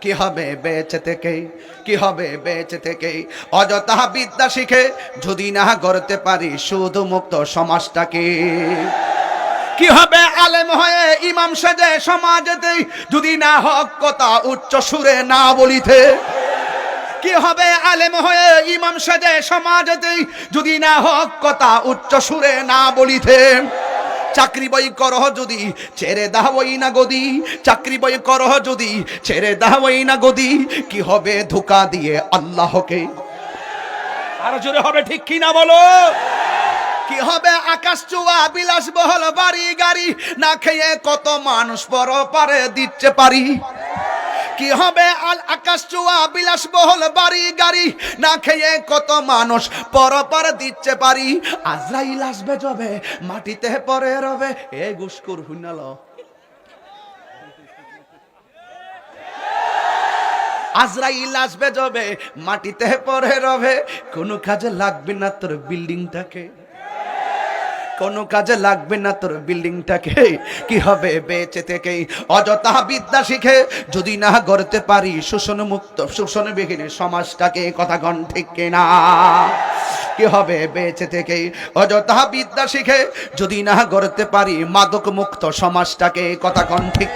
কি হবে বেঁচে থেকে কি হবে বেঁচে থেকে অযথা বিদ্যা শিখে যদি না গড়তে পারি শুধু মুক্ত সমাজটাকে কি? হবে আলেম হয়ে ইমাম সেজে সমাজেতে যদি না হক কথা উচ্চ সুরে না বলিতে? কি হবে আলেম হয়ে ইমাম সেজে সমাজেতে যদি না হক কথা উচ্চ সুরে না বলিতে? চাকরি বই করহ যদি ছেড়ে দাওই না গদি। চাকরি বই করহ যদি ছেড়ে দাওই না গদি। কি হবে ধোকা দিয়ে আল্লাহকে? আর জোরে হবে ঠিক কি না বলো? কি হবে আকাশ চুয়া বিলাস বহল বাড়ি গাড়ি না খেয়ে কত মানুষ পর পারে দিচ্ছে পারি? কি হবে? আল আকাশ চুয়া বিলাস বহল বাড়ি গাড়ি। না খেয়ে কত মানুষ পর পার দিচ্ছে পারি। আজরাইল আসবে যবে, মাটিতে পরে রবে। এ গুসকুর হুইনাল। আজরাইল আসবে যবে, মাটিতে পরে রবে। কোনো কাজে লাগবে না তোর বিল্ডিংটাকে কোনো কাজে লাগবে না তোর বিল্ডিংটাকে। কি হবে বেঁচে থেকে অযথা বিদ্যা শিখে যদি না গড়তে পারি শোষণ মুক্ত শোষণ বিহীন সমাজটাকে কথা গণ ঠিক না কি হবে বেঁচে থেকে অযথা বিদ্যা শিখে যদি না গড়তে পারি মাদক মুক্ত সমাজটাকে কথা গণ ঠিক